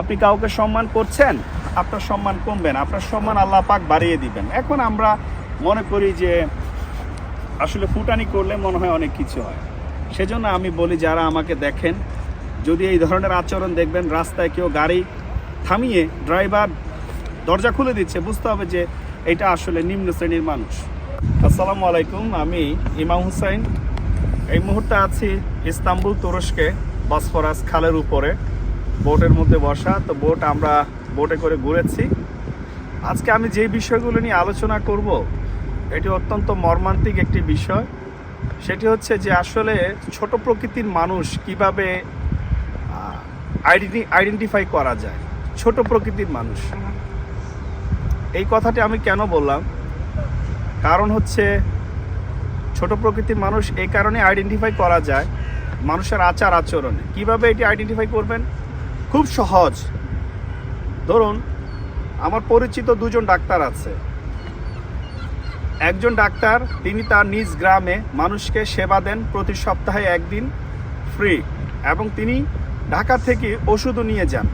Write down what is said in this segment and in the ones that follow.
আপনি কাউকে সম্মান করছেন, আপনার সম্মান কমবে না, আপনার সম্মান আল্লাহ পাক বাড়িয়ে দিবেন। এখন আমরা মনে করি যে আসলে ফুটানি করলে মনে হয় অনেক কিছু হয়। সেজন্য আমি বলি, যারা আমাকে দেখেন, যদি এই ধরনের আচরণ দেখবেন, রাস্তায় কেউ গাড়ি থামিয়ে ড্রাইভার দরজা খুলে দিচ্ছে, বুঝতে হবে যে এটা আসলে নিম্ন শ্রেণির মানুষ। আসসালামু আলাইকুম, আমি ইমাম হুসাইন। এই মুহূর্তে আছি ইস্তাম্বুল তুরস্কে, বসফরাস খালের উপরে। বোটের মধ্যে বসা, তো বোট আমরা বোটে করে ঘুরেছি। আজকে আমি যে বিষয়গুলো নিয়ে আলোচনা করব, এটি অত্যন্ত মর্মান্তিক একটি বিষয়। সেটি হচ্ছে যে আসলে ছোট প্রকৃতির মানুষ কীভাবে আইডেন্টিফাই করা যায়? ছোট প্রকৃতির মানুষ। এই কথাটি আমি কেন বললাম? কারণ হচ্ছে, ছোট প্রকৃতির মানুষ এই কারণে আইডেন্টিফাই করা যায় মানুষের আচার আচরণে কীভাবে এটি আইডেন্টিফাই করবেন? খুব সহজ। ধরুন, আমার পরিচিত দুজন ডাক্তার আছে। একজন ডাক্তার, তিনি তার নিজ গ্রামে মানুষকে সেবা দেন প্রতি সপ্তাহে একদিন ফ্রি এবং তিনি ঢাকা থেকে ওষুধও নিয়ে যান।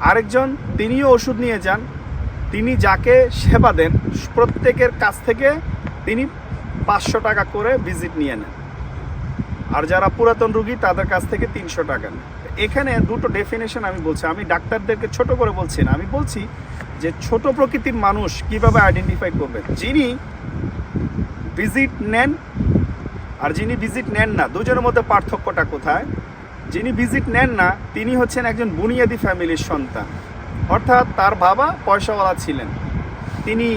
আরেকজন, তিনিও ওষুধ নিয়ে যান। তিনি যাকে সেবা দেন, প্রত্যেকের কাছ থেকে তিনি পাঁচশো টাকা করে ভিজিট নিয়ে নেন। আর যারা পুরাতন রুগী, তাদের কাছ থেকে তিনশো টাকা নেন। এখানে দুটো ডেফিনেশন আমি বলছি। আমি ডাক্তারদেরকে ছোট করে বলছি না। আমি বলছি যে ছোট প্রকৃতির মানুষ কীভাবে আইডেন্টিফাই করবেন যিনি ভিজিট নেন, আর যিনি ভিজিট নেন না, দুজনের মধ্যে পার্থক্যটা কোথায়? যিনি ভিজিট নেন না, তিনি হচ্ছেন একজন বুনিয়াদি ফ্যামিলির সন্তান। অর্থাৎ তার বাবা পয়সাওয়ালা ছিলেন। তিনি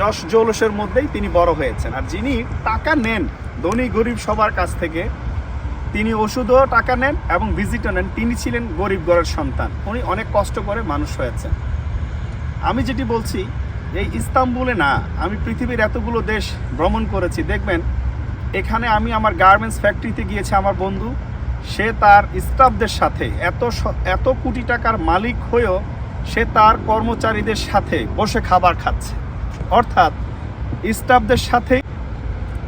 যশ জৌলসের মধ্যেই তিনি বড় হয়েছেন। আর যিনি টাকা নেন, ধনী গরিব সবার কাছ থেকে তিনি ওষুধও টাকা নেন এবং ভিজিটও নেন। তিনি ছিলেন গরিব ঘরের সন্তান। উনি অনেক কষ্ট করে মানুষ হয়েছেন। আমি যেটি বলছি, এই ইস্তাম্বুলে না, আমি পৃথিবীর এতগুলো দেশ ভ্রমণ করেছি। দেখবেন, এখানে আমি আমার গার্মেন্টস ফ্যাক্টরিতে গিয়েছে আমার বন্ধু। সে তার স্টাফদের সাথে, এত এত কোটি টাকার মালিক হয়েও সে তার কর্মচারীদের সাথে বসে খাবার খাচ্ছে। অর্থাৎ, স্টাফদের সাথে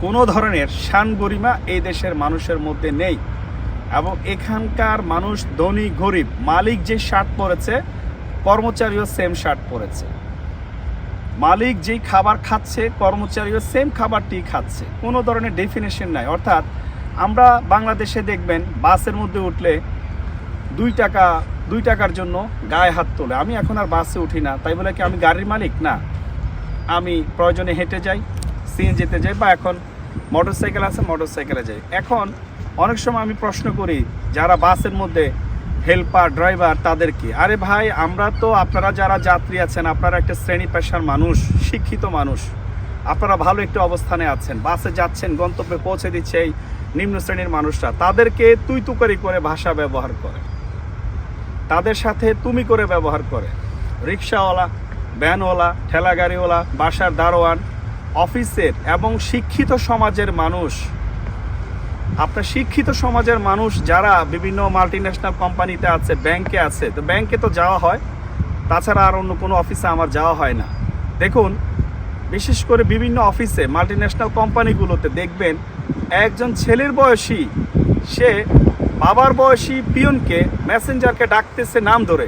কোনো ধরনের শান গরিমা এই দেশের মানুষের মধ্যে নেই। এবং এখানকার মানুষ ধনী, গরিব, মালিক যে শার্ট পরেছে, কর্মচারীও সেম শার্ট পরেছে। মালিক যেই খাবার খাচ্ছে, কর্মচারীও সেম খাবারটি খাচ্ছে। কোনো ধরনের ডেফিনেশন নাই। অর্থাৎ আমরা বাংলাদেশে দেখবেন, বাসের মধ্যে উঠলে দুই টাকা, দুই টাকার জন্য গায়ে হাত তোলে। আমি এখন আর বাসে উঠি না। তাই বলে কি আমি গাড়ির মালিক? না। আমি প্রয়োজনে হেঁটে যাই, সিএনজিতে যাই বা এখন মোটর সাইকেল আছে মোটর সাইকেলে যাই। এখন অনেক সময় আমি প্রশ্ন করি, যারা বাসের মধ্যে হেল্পার, ড্রাইভার তাদেরকে আরে ভাই, আমরা তো আপনারা যারা যাত্রী আছেন, আপনারা একটা শ্রেণি পেশার মানুষ, শিক্ষিত মানুষ। আপনারা ভালো একটি অবস্থানে আছেন, বাসে যাচ্ছেন, গন্তব্যে পৌঁছে দিচ্ছে এই নিম্ন শ্রেণির মানুষরা। তাদেরকে তুই তুকারি করে ভাষা ব্যবহার করে। তাদের সাথে তুমি করে ব্যবহার করে। রিক্সাওয়ালা, ভ্যানওয়ালা ঠেলা গাড়িওয়ালা বাসার দারোয়ান অফিসের এবং শিক্ষিত সমাজের মানুষ। আপনার শিক্ষিত সমাজের মানুষ যারা বিভিন্ন মাল্টি ন্যাশনাল কোম্পানিতে আছে ব্যাংকে আছে, তো ব্যাংকে তো যাওয়া হয়। তাছাড়া আর অন্য কোনো অফিসে আমার যাওয়া হয় না। দেখুন, বিশেষ করে বিভিন্ন অফিসে মাল্টি ন্যাশনাল কোম্পানিগুলোতে দেখবেন, একজন ছেলের বয়সী, সে বাবার বয়সী পিয়নকে মেসেঞ্জারকে ডাকতেছে নাম ধরে।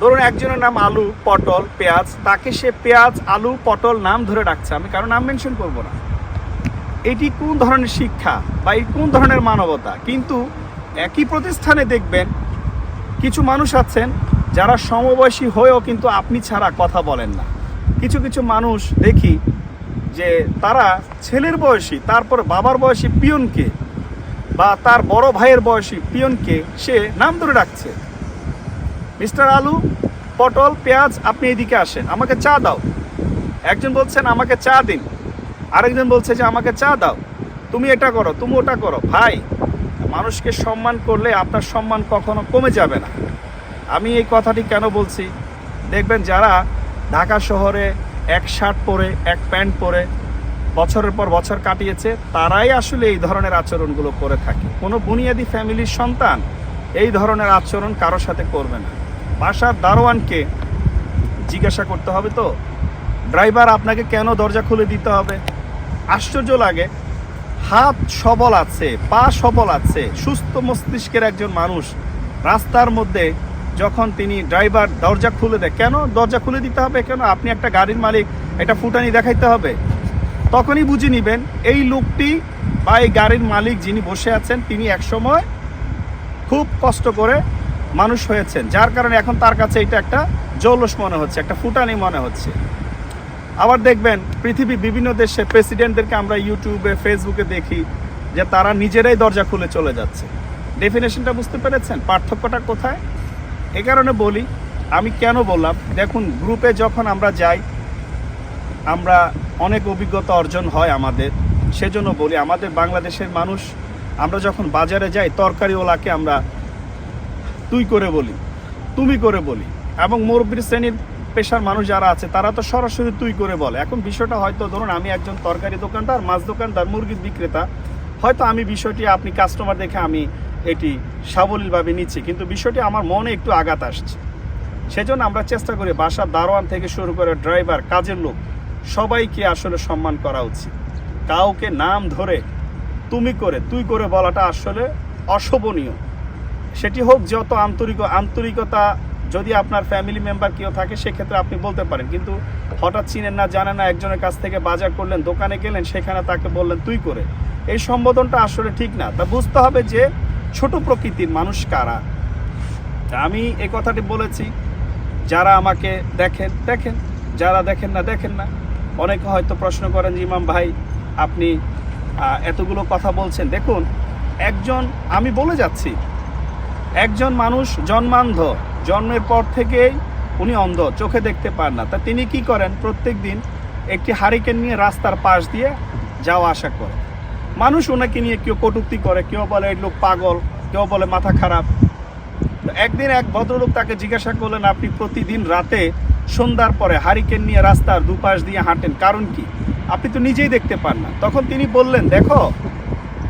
ধরুন একজনের নাম আলু, পটল, পেঁয়াজ, তাকে সে পেঁয়াজ, আলু, পটল নাম ধরে ডাকছে। আমি কারও নাম মেনশন করব না। এটি কোন ধরনের শিক্ষা বা এই কোন ধরনের মানবতা? কিন্তু একই প্রতিষ্ঠানে দেখবেন কিছু মানুষ আছেন যারা সমবয়সী হয়েও কিন্তু আপনি ছাড়া কথা বলেন না। কিছু কিছু মানুষ দেখি যে তারা ছেলের বয়সী, তারপর বাবার বয়সী পিয়নকে বা তার বড় ভাইয়ের বয়সী পিয়নকে সে নাম ধরে ডাকছে। মিস্টার আলু, পটল, পেঁয়াজ, আপনি এদিকে আসেন। আমাকে চা দাও। একজন বলছেন, আমাকে চা দিন। আরেকজন বলছে যে, আমাকে চা দাও। তুমি এটা করো, তুমি ওটা করো। ভাই, মানুষকে সম্মান করলে আপনার সম্মান কখনো কমে যাবে না। আমি এই কথাটি কেন বলছি? দেখবেন যারা ঢাকা শহরে এক শার্ট পরে, এক প্যান্ট পরে বছরের পর বছর কাটিয়েছে, তারাই আসলে এই ধরনের আচরণগুলো করে থাকে। কোনো বুনিয়াদি ফ্যামিলির সন্তান এই ধরনের আচরণ কারোর সাথে করবে না। বাসার দারোয়ানকে জিজ্ঞাসা করতে হবে তো? ড্রাইভার আপনাকে কেন দরজা খুলে দিতে হবে? আশ্চর্য লাগে। হাত সবল আছে, পা সবল আছে, সুস্থ মস্তিষ্কের একজন মানুষ। রাস্তার মধ্যে যখন তিনি ড্রাইভার দরজা খুলে দেয়, কেন দরজা খুলে দিতে হবে? কেন আপনি একটা গাড়ির মালিক, একটা ফুটানি দেখাইতে হবে? তখনই বুঝে নিবেন, এই লোকটি বা এই গাড়ির মালিক যিনি বসে আছেন, তিনি একসময় খুব কষ্ট করে মানুষ হয়েছেন। যার কারণে এখন তার কাছে এটা একটা জৌলস মনে হচ্ছে, একটা ফুটানি মনে হচ্ছে। আবার দেখবেন, পৃথিবীর বিভিন্ন দেশে প্রেসিডেন্টদেরকে আমরা ইউটিউবে ফেসবুকে দেখি যে তারা নিজেরাই দরজা খুলে চলে যাচ্ছে। ডেফিনেশনটা বুঝতে পেরেছেন? পার্থক্যটা কোথায়? এ কারণে বলি, আমি কেন বললাম, দেখুন গ্রুপে যখন আমরা যাই, আমরা অনেক অভিজ্ঞতা অর্জন হয় আমাদের। সেজন্য বলি, আমাদের বাংলাদেশের মানুষ, আমরা যখন বাজারে যাই, তরকারিওয়ালাকে আমরা তুই করে বলি, তুমি করে বলি। এবং মুরব্বীর শ্রেণির পেশার মানুষ যারা আছে, তারা তো সরাসরি তুই করে বলে। এখন বিষয়টা হয়তো ধরুন আমি একজন তরকারি দোকানদার, মাছ দোকানদার মুরগির বিক্রেতা। হয়তো আমি বিষয়টি আপনি কাস্টমার দেখে আমি এটি সাবলীলভাবে নিচ্ছি। কিন্তু বিষয়টি আমার মনে একটু আঘাত আসছে। সেজন্য আমরা চেষ্টা করি বাসার দারোয়ান থেকে শুরু করে ড্রাইভার, কাজের লোক, সবাইকে আসলে সম্মান করা উচিত। কাউকে নাম ধরে, তুমি করে, তুই করে বলাটা আসলে অশোভনীয়। সেটি হোক, যত আন্তরিক আন্তরিকতা যদি আপনার ফ্যামিলি মেম্বার কেউ থাকে, সেক্ষেত্রে আপনি বলতে পারেন। কিন্তু হঠাৎ চিনেন না, জানেন না, একজনের কাছ থেকে বাজার করলেন, দোকানে গেলেন, সেখানে তাকে বললেন, তুই করে? এই সম্বোধনটা আসলে ঠিক না। তা বুঝতে হবে যে ছোট প্রকৃতির মানুষ কারা? আমি এই কথাটি বলেছি। যারা আমাকে দেখেন দেখেন। যারা দেখেন না দেখেন না। অনেকে হয়তো প্রশ্ন করেন যে ইমাম ভাই, আপনি এতগুলো কথা বলছেন। দেখুন, একজন, আমি বলে যাচ্ছি একজন মানুষ জন্মান্ধ, জন্মের পর থেকেই উনি অন্ধ, চোখে দেখতে পান না। তা তিনি কি করেন? প্রত্যেক দিন একটি হারিকেন নিয়ে রাস্তার পাশ দিয়ে যাওয়া আসা করে মানুষ ওনাকে নিয়ে কেউ কটূক্তি করে, কেউ বলে, এই লোক পাগল। কেউ বলে, মাথা খারাপ। একদিন এক ভদ্রলোক তাকে জিজ্ঞাসা করলেন, আপনি প্রতিদিন রাতে সন্ধ্যার পরে হারিকেন নিয়ে রাস্তার দুপাশ দিয়ে হাঁটেন, কারণ কি? আপনি তো নিজেই দেখতে পান না। তখন তিনি বললেন, দেখো,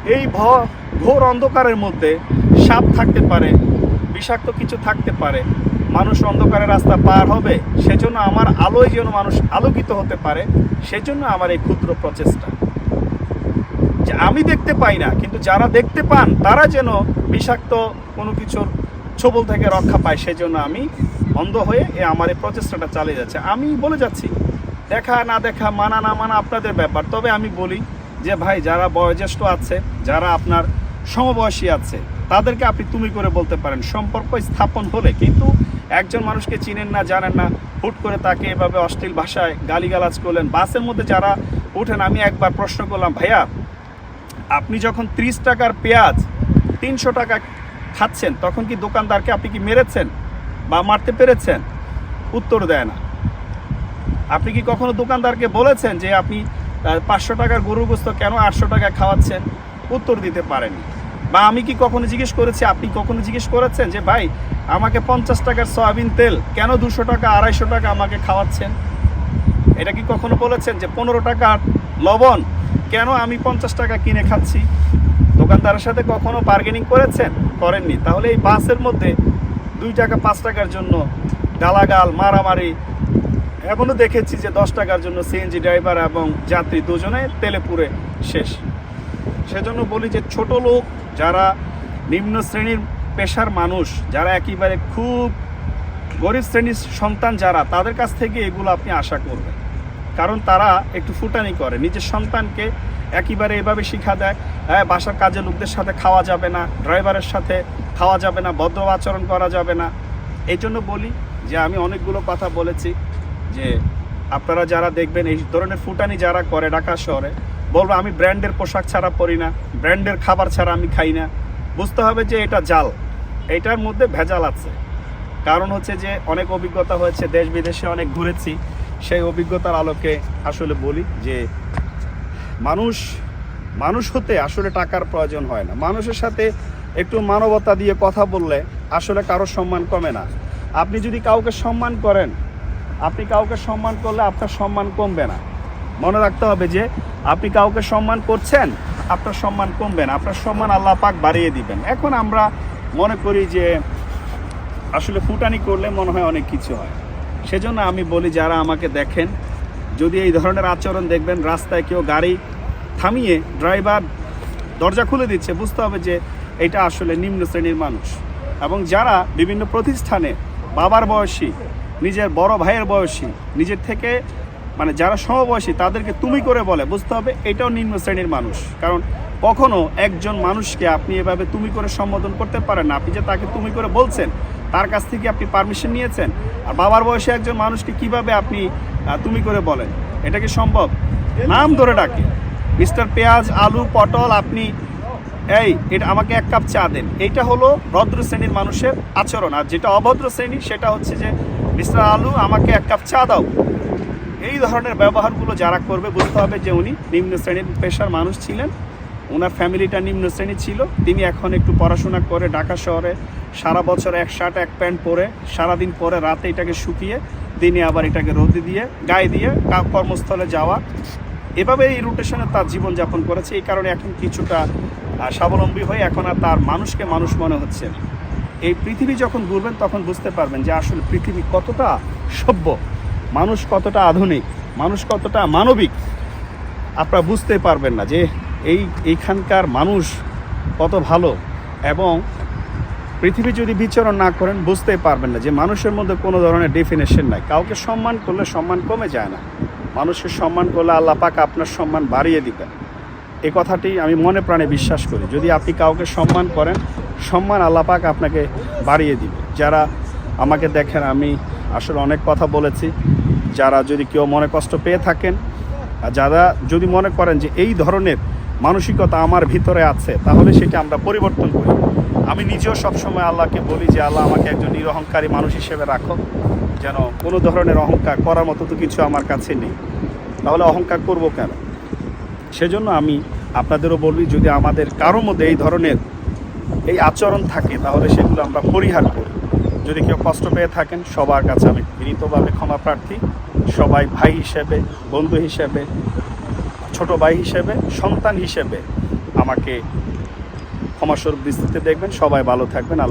এই ভ- ঘোর অন্ধকারের মধ্যে সাপ থাকতে পারে, বিষাক্ত কিছু থাকতে পারে, মানুষ অন্ধকারের রাস্তা পার হবে, সেজন্য আমার আলোয় যেন মানুষ আলোকিত হতে পারে, সেজন্য আমার এই ক্ষুদ্র প্রচেষ্টা। যে আমি দেখতে পাই না, কিন্তু যারা দেখতে পান, তারা যেন বিষাক্ত কোনো কিছুর ছবল থেকে রক্ষা পায়, সেজন্য আমি অন্ধ হয়ে এ আমার এই প্রচেষ্টাটা চালিয়ে যাচ্ছে। আমি বলে যাচ্ছি, দেখা না দেখা, মানা না মানা আপনাদের ব্যাপার। তবে আমি বলি যে, ভাই, যারা বয়োজ্যেষ্ঠ আছে, যারা আপনার সমবয়সী আছে তাদেরকে আপনি তুমি করে বলতে পারেন, সম্পর্ক স্থাপন হলে কিন্তু একজন মানুষকে চিনেন না, জানেন না, হুট করে তাকে এভাবে অশ্লীল ভাষায় গালিগালাজ করলেন। বাসের মধ্যে যারা ওঠেন আমি একবার প্রশ্ন করলাম, ভাইয়া, আপনি যখন ত্রিশ টাকার পেঁয়াজ তিনশো টাকা খাচ্ছেন, তখন কি দোকানদারকে আপনি কি মেরেছেন বা মারতে পেরেছেন? উত্তর দেয় না। আপনি কি কখনো দোকানদারকে বলেছেন যে আপনি পাঁচশো টাকার গরুর গোস্ত কেন আটশো টাকা খাওয়াচ্ছেন? উত্তর দিতে পারেনি বা আমি কি কখনো জিজ্ঞেস করেছি, আপনি কখনো জিজ্ঞেস করেছেন যে, ভাই, আমাকে পঞ্চাশ টাকার সয়াবিন তেল, কেন দুশো টাকা, আড়াইশো টাকা আমাকে খাওয়াচ্ছেন? এটা কি কখনো বলেছেন যে, পনেরো টাকার লবণ, কেন আমি পঞ্চাশ টাকা কিনে খাচ্ছি? দোকানদারের সাথে কখনো বার্গেনিং করেছেন? করেননি। তাহলে এই বাসের মধ্যে দুই টাকা, পাঁচ টাকার জন্য গালাগাল, মারামারি এখনও দেখেছি যে, দশ টাকার জন্য সিএনজি ড্রাইভার এবং যাত্রী দুজনে তেলে পুড়ে শেষ। সেজন্য বলি যে ছোট লোক, যারা নিম্ন শ্রেণির পেশার মানুষ, যারা একেবারে খুব গরিব শ্রেণির সন্তান যারা, তাদের কাছ থেকে এগুলো আপনি আশা করবেন। কারণ তারা একটু ফুটানি করে। নিজের সন্তানকে একেবারে এভাবে শিখা দেয় হ্যাঁ বাসার কাজের লোকদের সাথে খাওয়া যাবে না, ড্রাইভারের সাথে খাওয়া যাবে না ভদ্র আচরণ করা যাবে না। এই জন্য বলি যে আমি অনেকগুলো কথা বলেছি যে আপনারা যারা দেখবেন, এই ধরনের ফুটানি যারা করে ঢাকা শহরে বলব, আমি ব্র্যান্ডের পোশাক ছাড়া পরি না, ব্র্যান্ডের খাবার ছাড়া আমি খাই না। বুঝতে হবে যে এটা জাল। এটার মধ্যে ভেজাল আছে। কারণ হচ্ছে যে অনেক অভিজ্ঞতা হয়েছে, দেশ বিদেশে অনেক ঘুরেছি। সেই অভিজ্ঞতার আলোকে আসলে বলি যে মানুষ মানুষ হতে আসলে টাকার প্রয়োজন হয় না। মানুষের সাথে একটু মানবতা দিয়ে কথা বললে আসলে কারোর সম্মান কমে না। আপনি যদি কাউকে সম্মান করেন, আপনি কাউকে সম্মান করলে আপনার সম্মান কমবে না। মনে রাখতে হবে যে আপনি কাউকে সম্মান করছেন, আপনার সম্মান কমবে না আপনার সম্মান আল্লাহ পাক বাড়িয়ে দিবেন। এখন আমরা মনে করি যে আসলে ফুটানি করলে মনে হয় অনেক কিছু হয়। সেজন্য আমি বলি, যারা আমাকে দেখেন, যদি এই ধরনের আচরণ দেখবেন, রাস্তায় কেউ গাড়ি থামিয়ে ড্রাইভার দরজা খুলে দিচ্ছে, বুঝতে হবে যে এটা আসলে নিম্ন শ্রেণির মানুষ। এবং যারা বিভিন্ন প্রতিষ্ঠানে বাবার বয়সী, নিজের বড় ভাইয়ের বয়সী, নিজের থেকে মানে যারা সমবয়সী, তাদেরকে তুমি করে বলে, বুঝতে হবে এটাও নিম্ন শ্রেণির মানুষ। কারণ কখনো একজন মানুষকে আপনি এভাবে তুমি করে সম্বোধন করতে পারেন না। আপনি যে তাকে তুমি করে বলছেন, তার কাছ থেকে আপনি পারমিশন নিয়েছেন, আর বাবার বয়সে একজন মানুষকে কীভাবে আপনি তুমি করে বলেন? এটা কি সম্ভব? নাম ধরে ডাকে। মিস্টার পেঁয়াজ, আলু, পটল, আপনি, এই, এটা আমাকে এক কাপ চা দেন। এইটা হলো ভদ্র শ্রেণির মানুষের আচরণ। আর যেটা অভদ্র শ্রেণি, সেটা হচ্ছে যে, মিস্টার আলু, আমাকে এক কাপ চা দাও। এই ধরনের ব্যবহারগুলো যারা করবে, বুঝতে হবে যে উনি নিম্ন শ্রেণির পেশার মানুষ ছিলেন। ওনার ফ্যামিলিটা নিম্ন শ্রেণি ছিল। তিনি এখন একটু পড়াশোনা করে ঢাকা শহরে সারা বছর এক শার্ট, এক প্যান্ট পরে, সারাদিন পরে রাতে এটাকে শুকিয়ে, দিনে আবার এটাকে রোদে দিয়ে, গায়ে দিয়ে কর্মস্থলে যাওয়া। এভাবে এই রুটেশনে তার জীবনযাপন করেছে। এই কারণে এখন কিছুটা স্বাবলম্বী হয়ে এখন আর তার মানুষকে মানুষ মনে হচ্ছে না। এই পৃথিবী যখন ঘুরবেন, তখন বুঝতে পারবেন যে আসলে পৃথিবী কতটা সভ্য। মানুষ কতটা আধুনিক, মানুষ কতটা মানবিক, আপনারা বুঝতে পারবেন না যে এই, এইখানকার মানুষ কত ভালো এবং পৃথিবী যদি বিচরণ না করেন বুঝতে পারবেন না যে মানুষের মধ্যে কোনো ধরনের ডেফিনেশন নাই। কাউকে সম্মান করলে সম্মান কমে যায় না। মানুষকে সম্মান করলে আল্লাহ পাক আপনার সম্মান বাড়িয়ে দিবেন। এ কথাটি আমি মনে প্রাণে বিশ্বাস করি। যদি আপনি কাউকে সম্মান করেন, সম্মান আল্লাহ পাক আপনাকে বাড়িয়ে দিবে। যারা আমাকে দেখেন, আমি আসলে অনেক কথা বলেছি। যারা যদি কেউ মনে কষ্ট পেয়ে থাকেন, আর যারা যদি মনে করেন যে এই ধরনের মানসিকতা আমার ভিতরে আছে, তাহলে সেটা আমরা পরিবর্তন করি। আমি নিজেও সবসময় আল্লাহকে বলি যে, আল্লাহ, আমাকে একজন নিরহংকারী মানুষ হিসেবে রাখো। যেন কোনো ধরনের অহংকার করার মতো তো কিছু আমার কাছে নেই। তাহলে অহংকার করব কেন? সেজন্য আমি আপনাদেরও বলি, যদি আমাদের কারোর মধ্যে এই ধরনের এই আচরণ থাকে, তাহলে সেগুলো আমরা পরিহার করি। যদি কেউ কষ্ট পেয়ে থাকেন, সবার কাছে আমি বিনীতভাবে ক্ষমা প্রার্থী। সবাই ভাই হিসেবে, বন্ধু হিসেবে, ছোট ভাই হিসেবে, সন্তান হিসেবে আমাকে ক্ষমাস্বরূপ দৃষ্টিতে দেখবেন। সবাই ভালো থাকবেন। আল্লাহ